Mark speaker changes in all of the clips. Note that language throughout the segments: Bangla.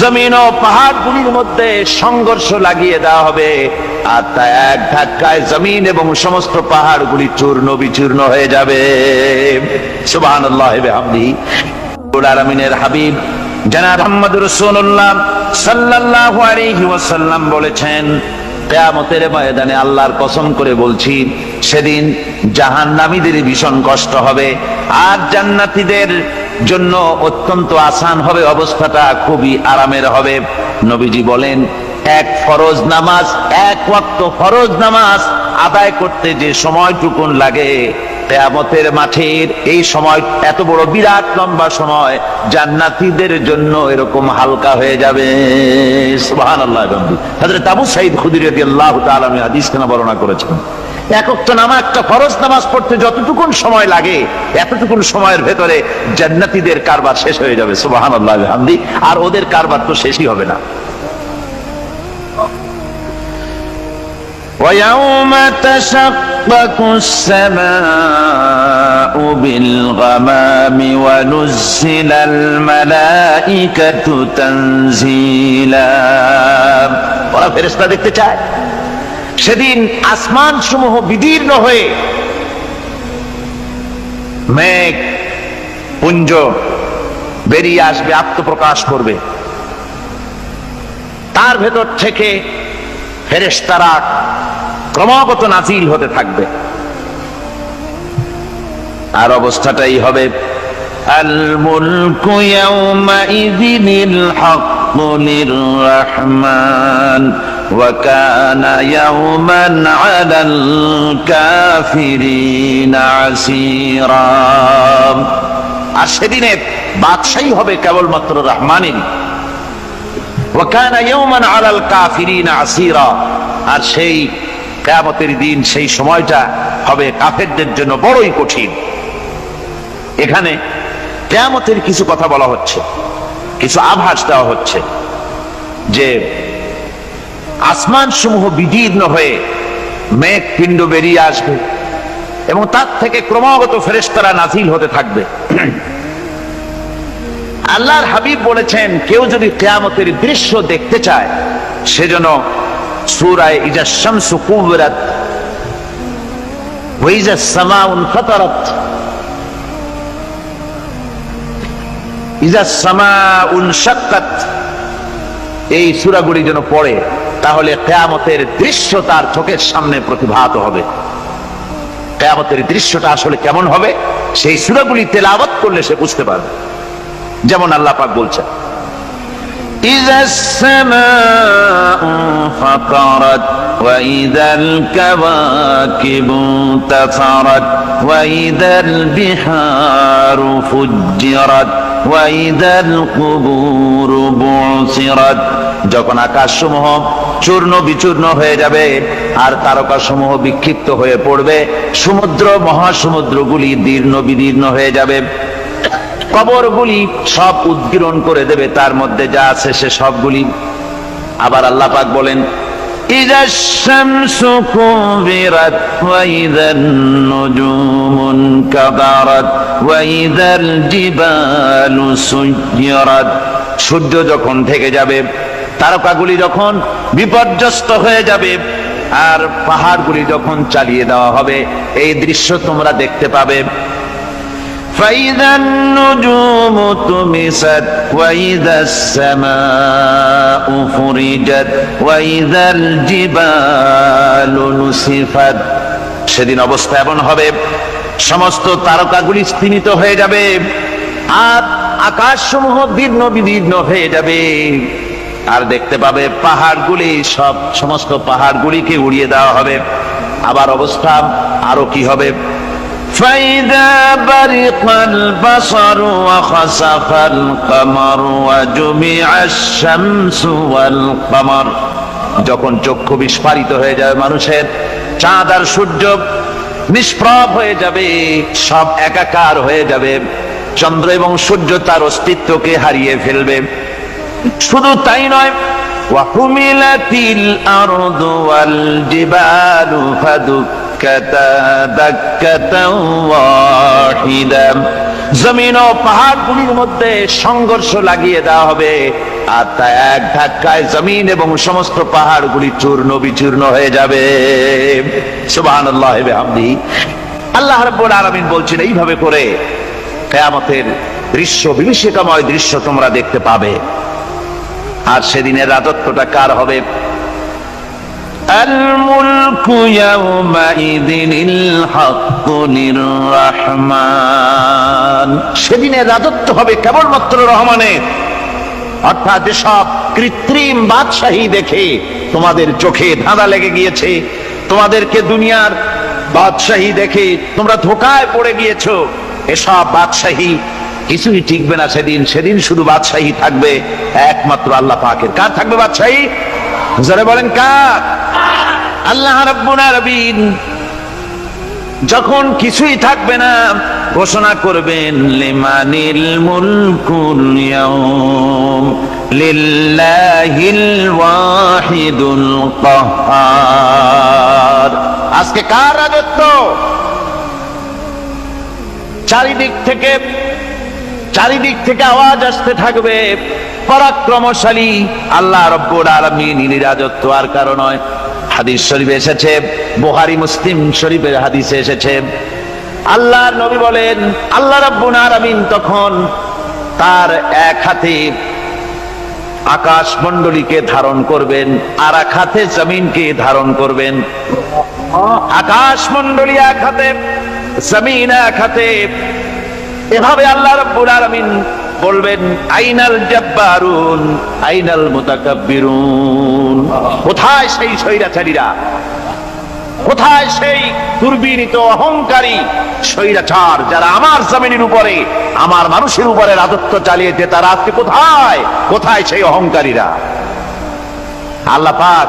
Speaker 1: জমিন ও পাহাড়গুলির মধ্যে সংঘর্ষ লাগিয়ে দেওয়া হবে। আর তা এক ধাক্কায় জমিন এবং সমস্ত পাহাড়গুলি চূর্ণ বিচূর্ণ হয়ে যাবে। রব্বুল আলামিনের হাবিব জানাব মুহাম্মদ রাসূলুল্লাহ সাল্লাল্লাহু আলাইহি ওয়াসাল্লাম বলেছেন, কেয়ামতের ময়দানে আল্লাহর কসম করে বলছি, সেদিন জাহান্নামীদের ভীষণ কষ্ট হবে, আর জান্নাতীদের জন্য অত্যন্ত আসান হবে, অবস্থাটা খুবই আরামের হবে। নবীজি বলেন, এক ফরজ নামাজ, এক ওয়াক্ত ফরজ নামাজ আদায় করতে যে সময়টুকুন লাগে, কেয়ামতের মাঠের এই সময়, এত বড় বিরাট লম্বা সময় জান্নাতীদের জন্য এরকম হালকা হয়ে যাবে। সুবহানাল্লাহ হযরত আবু সাঈদ খুদরি রাদিয়াল্লাহু তাআলা হাদিস কেন বর্ণনা করেছেন। একক তো নামা একটা ফরজ নামাজ পড়তে যতটুকুন সময় লাগে এতটুকুন সময়ের ভেতরে জান্নাতীদের কারবার শেষ হয়ে যাবে সুবহানাল্লাহ হামদি আর ওদের কারবার তো শেষই হবে না ويوم تشقق السماء بالغمام ونزل الملائكة تنزيلا ওরা ফেরেশতা দেখতে চায় সেদিন আসমান সমূহ বিদীর্ণ হয়ে মেঘ, পুঞ্জ বেরিয়ে আসবে, আত্মপ্রকাশ করবে। তার ভেতর থেকে ফেরেশতারা ক্রমাগত নাজিল হতে থাকবে। আর অবস্থাটাই হবে আল মুলকু ইয়াউমাইযিনিল হাক্কু ওয়া কানা ইয়াওমান আলাল কাফিরিনা আর সেদিনে বাদশাহী হবে কেবলমাত্র রহমানেরই ওয়াকানা ইয়াওমান আলাল কাফিরিনা আসীরা আর সেই কিয়ামতের দিন, সেই সময়টা হবে কাফেরদের জন্য বড়ই কঠিন। এখানে কিয়ামতের কিছু কথা বলা হচ্ছে, কিছু আভাস দেওয়া হচ্ছে যে আসমান সমূহ বিদীর্ণ হয়ে মেঘ পিণ্ড বেরিয়ে আসবে এবং তার থেকে ক্রমাগত ফেরেশতারা নাজিল হতে থাকবে। আল্লাহর হাবিব বলেছেন, কেউ যদি কেয়ামতের দৃশ্য দেখতে চায় সেজন্য সুরায় ইজা শামসু এই সূরাগুলি যেন পড়ে। তাহলে কেয়ামতের দৃশ্য তার চোখের সামনে প্রতিভাত হবে কেয়ামতের দৃশ্যটা আসলে কেমন হবে সেই সূরাগুলি তেলাওয়াত করলে সে বুঝতে পারবে যেমন আল্লাহ পাক বলছেন إذا السماء فطرت وإذا الكواكب انتثرت وإذا البحار فجرت وإذا القبور بعثرت যখন আকাশ সমূহ চূর্ণ বিচূর্ণ হয়ে যাবে আর তারকা সমূহ বিক্ষিপ্ত হয়ে পড়বে সমুদ্র মহাসমুদ্রগুলি দীর্ণ বিদীর্ণ হয়ে যাবে কবরগুলি সব উদ্গীরণ করে দেবে তার মধ্যে যা আছে সে সবগুলি আবার আল্লাহ পাক বলেন إذا الشمس كورت وإذا النجوم انكدرت وإذا الجبال سيرت সূর্য যখন থেকে যাবে তারকাগুলি যখন বিপর্যস্ত হয়ে যাবে আর পাহাড়গুলি যখন চালিয়ে দেওয়া হবে এই দৃশ্য তোমরা দেখতে পাবে فإذا النجوم طمست وإذا السماء فرجت وإذا الجبال نسفت সেদিন অবস্থা এমন হবে সমস্ত তারকাগুলি স্তিমিত হয়ে যাবে আর আকাশ সমূহ দীর্ণ বিদীর্ণ হয়ে যাবে আর দেখতে পাবে পাহাড়গুলি সব সমস্ত পাহাড়গুলিকে উড়িয়ে দেওয়া হবে আবার অবস্থা আরো কি হবে فإذا برق البصر وخسف القمر وجمع الشمس والقمر যখন চক্ষু বিস্ফারিত হয়ে যায় মানুষের চাঁদ আর সূর্য নিষ্প্রভ হয়ে যাবে সব একাকার হয়ে যাবে চন্দ্র এবং সূর্য তার অস্তিত্বকে হারিয়ে ফেলবে শুধু তাই নয় ওয়াহুমিলাতিল আরদু ওয়াল জিবালু ফাদুক্কাতা দাক্কাতাও ওয়াহিদা। জমিন ও পাহাড়গুলির মধ্যে সংঘর্ষ লাগিয়ে দেওয়া হবে। আর তা এক ধাক্কায় জমিন এবং সমস্ত পাহাড়গুলি চূর্ণ বিচূর্ণ হয়ে যাবে। সুবাহান আল্লাহ আমি আল্লাহ রব্বুল আলমিন বলছেন, এইভাবে করে কেয়ামতের দৃশ্য, বিভীষিকাময় দৃশ্য তোমরা দেখতে পাবে। আর সেদিনের রাজত্বটা কার হবে الملك يومئذ الحق للرحمن সেদিনের রাজত্ব হবে কেবলমাত্র রহমানের অর্থাৎ যেসব কৃত্রিম বাদশাহী দেখে তোমাদের চোখে ধাঁধা লেগে গিয়েছে তোমাদেরকে দুনিয়ার বাদশাহী দেখে তোমরা ধোকায় পড়ে গিয়েছো এসব বাদশাহী কিছুই টিকবে না সেদিন সেদিন শুধু বাদশাহী থাকবে, একমাত্র আল্লাহ পাকের। কার থাকবে বাদশাহী? যারা বলেন, কার? আল্লাহ রাব্বুল যখন কিছুই থাকবে না, ঘোষণা করবেন, লিমানিল মুলকুল ইয়াউম, লিল্লাহিল ওয়াহিদুল কাহ্হার আজকে কার রাজত্ব? চারিদিক থেকে চারিদিক থেকে আওয়াজ আসতে থাকবে। পরাক্রমশালী আল্লাহ রব্বুল আলামিন রাজত্ব আর কারণ নয়। হাদিস শরীফে এসেছে বোহারি মুসলিম শরীফের হাদিসে এসেছে। আল্লাহ নবী বলেন, আল্লাহ রব্বুল আলামিন তখন তার এক হাতে আকাশ মণ্ডলীকে ধারণ করবেন, আর এক হাতে জমিনকে ধারণ করবেন। আকাশ মণ্ডলী এক হাতে, জমিন এক হাতে এভাবে আল্লাহ রাব্বুল আলামিন বলবেন, আইনাল জাব্বারুন, আইনাল মুতাকাব্বিরুন। কোথায় সেই স্বৈরাচারীরা? কোথায় সেই দুর্বিনীত অহংকারী স্বৈরাচার যারা আমার জমিনের উপরে, আমার মানুষের উপরে রাজত্ব চালিয়েছে? তারা আজকে কোথায়? কোথায় সেই অহংকারীরা? আল্লাহ পাক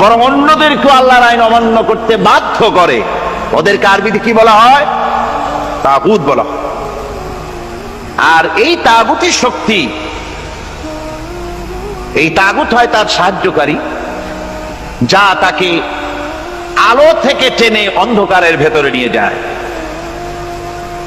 Speaker 1: বরং অন্যদেরকেও আল্লাহর আইন অমান্য করতে বাধ্য করে। ওদেরকে আরবিতে কি বলা হয়? তাগুত বলা আর এই তাগুতি শক্তি, এই তাগুত হয় তার সাহায্যকারী, যা তাকে আলো থেকে টেনে অন্ধকারের ভেতরে নিয়ে যায়।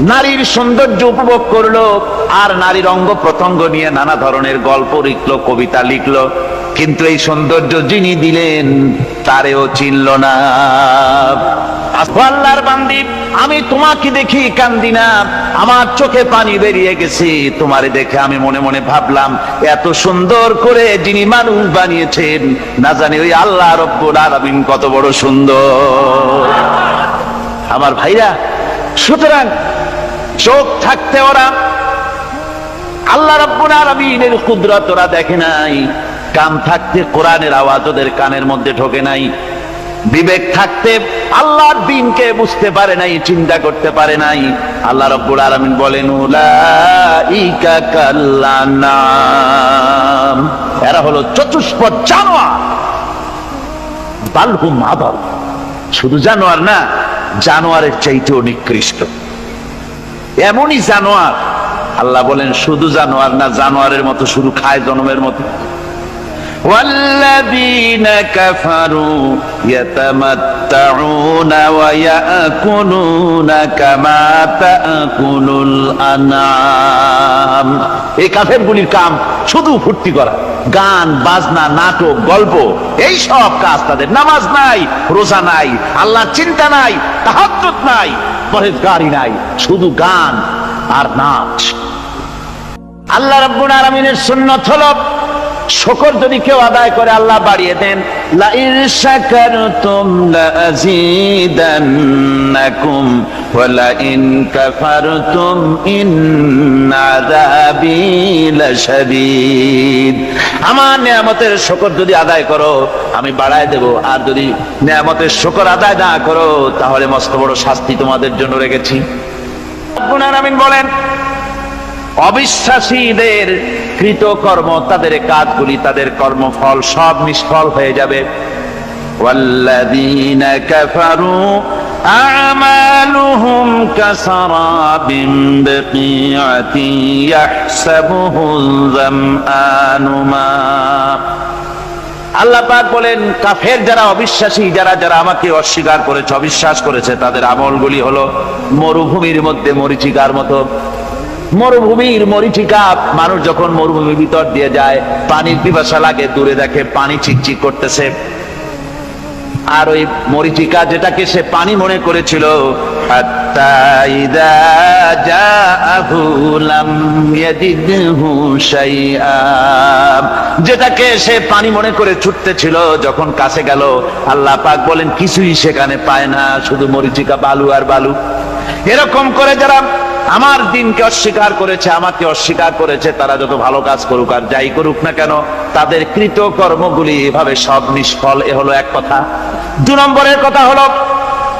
Speaker 1: নারীর সৌন্দর্য উপভোগ করল, আর নারীর অঙ্গ প্রত্যঙ্গ নিয়ে নানা ধরনের গল্প লিখলো, কবিতা লিখলো। কিন্তু এই সৌন্দর্য যিনি দিলেন, তারেও চিনল না। আল্লাহর বান্দি, আমি তোমাকে দেখি কান্দি না। আমার চোখে পানি বেরিয়ে গেছে। তোমারে দেখে আমি মনে মনে ভাবলাম, এত সুন্দর করে যিনি মানুষ বানিয়েছেন, না জানি ওই আল্লাহ রব্বুল আলামিন কত বড় সুন্দর। আমার ভাইরা, সুতরাং চোখ থাকতে ওরা। আল্লাহ রব্বুল আলামিনের কুদরত ওরা দেখে নাই। কান থাকতে কোরআনের আওয়াজ ওদের কানের মধ্যে ঢোকে নাই। বিবেক থাকতে আল্লাহর দিনকে বুঝতে পারে নাই, চিন্তা করতে পারে নাই। আল্লাহ রব্বুল আলামিন বলেন এরা হলো চতুষ্পদ জানোয়ার। বালহুম মাদল শুধু জানোয়ার না, জানোয়ারের চাইতেও নিকৃষ্ট। এমনই জানোয়ার আল্লাহ বলেন শুধু জানোয়ার না জানোয়ারের মতো শুধু খায় জনমের মতো والذين كفروا يتمتعون ويأكلون كما تأكل الأنعام এই কাফেরগুলির কাম শুধু ফুর্তি করা গান বাজনা নাটক গল্প এই সব কাজ তাদের নামাজ নাই রোজা নাই আল্লাহ চিন্তা নাই তাহাজ্জুদ নাই পরেজগারি নাই শুধু গান আর নাচ। আল্লাহ রব্বুল আলমিনের সুন্নত হলো শকর যদি কেউ আদায় করে, আল্লাহ বাড়িয়ে দেন লা ইন শাকারতুম লা আযীদান্নাকুম ওয়া লা ইন কাফারতুম ইন আযাবি লাশাদীদ। আমার নিয়ামতের শকর যদি আদায় করো, আমি বাড়ায় দেব। আর যদি নিয়ামতের শকর আদায় না করো, তাহলে মস্ত বড় শাস্তি তোমাদের জন্য রেখেছি। আলামিন বলেন অবিশ্বাসীদের কৃতকর্ম তাদের কাজগুলি তাদের কর্মফল সব নিষ্ফল হয়ে যাবে والذين كفروا أعمالهم كسراب بقيعة يحسبه الظمآن ماء আল্লাহ পাক বলেন কাফের যারা অবিশ্বাসী যারা যারা আমাকে অস্বীকার করেছে অবিশ্বাস করেছে তাদের আমলগুলি হলো মরুভূমির মধ্যে মরিচিকার মতো মরুভূমির মরিচিকা মানুষ যখন মরুভূমির ভিতর দিয়ে যায়, পানির পিপাসা লাগে, দূরে দেখে পানি চিকচিক করতেছে আর ওই মরিচিকা যেটাকে সে পানি মনে করেছিল। যেটাকে সে পানি মনে করে ছুটতেছিল, যখন কাছে গেল, আল্লাহ পাক বলেন, কিছুই সেখানে পায় না, শুধু মরিচিকা বালু আর বালু এরকম করে যারা আমার দিনকে অস্বীকার করেছে, আমাকে অস্বীকার করেছে, তারা যত ভালো কাজ করুক আর যাই করুক না কেন, তাদের কৃত কর্মগুলি এভাবে সব নিষ্ফল, এ হলো এক কথা। দু নম্বরের কথা হলো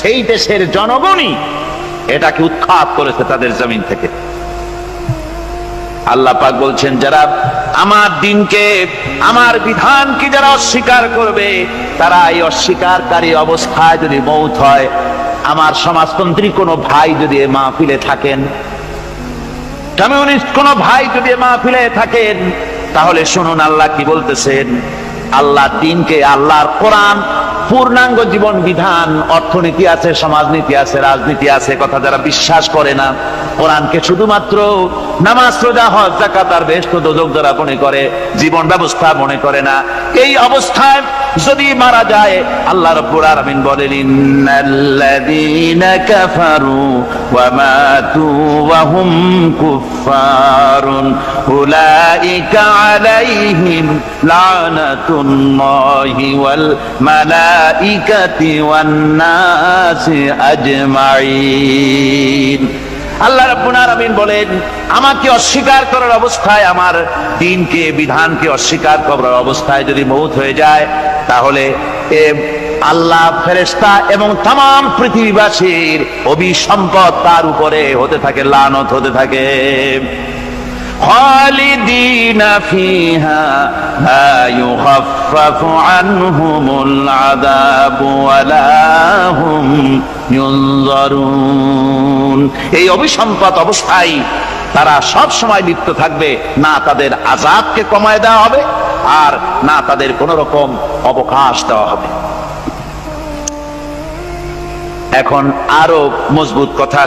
Speaker 1: সেই দেশের জনগণই এটাকে উৎখাত করেছে তাদের জমিন থেকে। আল্লাহ পাক বলছেন, যারা আমার দিনকে, আমার বিধানকে যারা অস্বীকার করবে, তারা এই অস্বীকারী অবস্থায় যদি মৌত হয়, আমার সমাজতন্ত্রী কোনো ভাই যদি এ মাহফিলে থাকেন, কমিউনিস্ট কোন ভাই যদি এ মাহফিলে থাকেন, তাহলে শুনুন আল্লাহ কি বলতেছেন আল্লাহ দিনকে আল্লাহর কোরআন, পূর্ণাঙ্গ জীবন বিধান, অর্থনীতি আছে, সমাজনীতি আছে, রাজনীতি আছে, কথা যারা বিশ্বাস করে না, কোরআনকে শুধুমাত্র নামাজ, রোজা, হজ জাকাত আর বেহেশত, দোজক যারা মনে করে, জীবন ব্যবস্থা মনে করে না, এই অবস্থায় যদি মারা যায়, আল্লাহ রাব্বুল আলামিন বলেন, ইন্নাল্লাযীনা কাফারু ওয়া মাতু ওয়া হুম কুফফারুন, উলাইকা আলাইহিম লানাতুল্লাহি আল্লাহ বলেন, আমাকে অস্বীকার করার অবস্থায়, আমার দিনকে, বিধানকে অস্বীকার করার অবস্থায় যদি মৌত হয়ে যায়, তাহলে আল্লাহ ফেরেশতা এবং তাম পৃথিবীবাসীর অভিসম্পদ তার উপরে হতে থাকে, লানত হতে থাকে। خالدين فيها لا يخفف عنهم العذاب ولا هم ينظرون এই অভিসম্পদ অবস্থায় তারা সব সময় লিপ্ত থাকবে না তাদের আজাবকে কমায় দেওয়া হবে আর না তাদের কোন রকম অবকাশ দেওয়া হবে এখন আরো মজবুত কথা